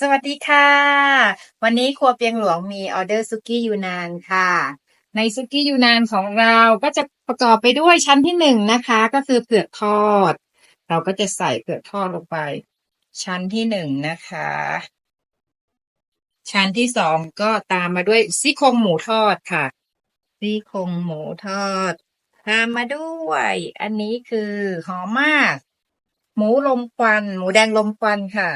สวัสดีค่ะ วันนี้ครัวเปียงหลวงมีออเดอร์ซุกี้ยูนานค่ะ ในซุกี้ยูนานของเราก็จะประกอบไปด้วยชั้นที่หนึ่งนะคะ ก็คือเผือกทอด เราก็จะใส่เผือกทอดลงไป ชั้นที่หนึ่งนะคะ ชั้นที่สองก็ตามมาด้วยซี่โครงหมูทอดค่ะซี่โครงหมูทอดตามมาด้วย อันนี้คือหอมมาก หมูลมควัน หมูแดงลมควันค่ะ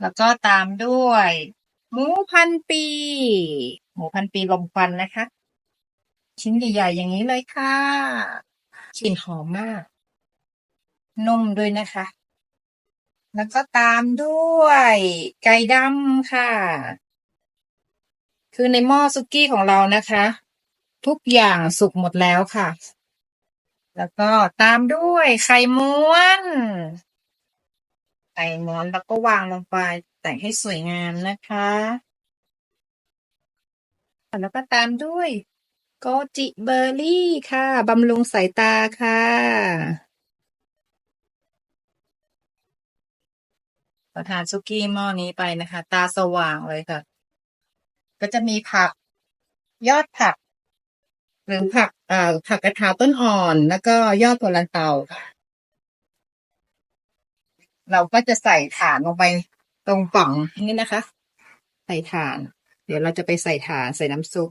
แล้วก็ตามด้วย หมูพันปี หมูพันปีลมควันนะคะ ชิ้นใหญ่ๆอย่างนี้เลยค่ะกลิ่นหอมมาก นุ่มด้วยนะคะ แล้วก็ตามด้วย ไก่ดำค่ะ คือในหม้อซุกี้ของเรานะคะ ทุกอย่างสุกหมดแล้วค่ะ แล้วก็ตามด้วยไข่ม้วน ไข่ม้วนแล้วก็วางลงไป แต่งให้สวยงามนะคะ แล้วก็ตามด้วยโกจิเบอร์รี่ค่ะบำรุงสายตาค่ะประทานซุกี้หม้อนี้ไปนะคะ ตาสว่างเลยค่ะ ก็จะมีผัก ยอดผัก หรือผักเอ่อผักกระถาต้นอ่อน แล้วก็ยอดโหระเตาค่ะ เราก็จะใส่ฐานลงไปตรงป่องนี่นะคะ ใส่ฐาน เดี๋ยวเราจะไปใส่ฐานใส่น้ำซุป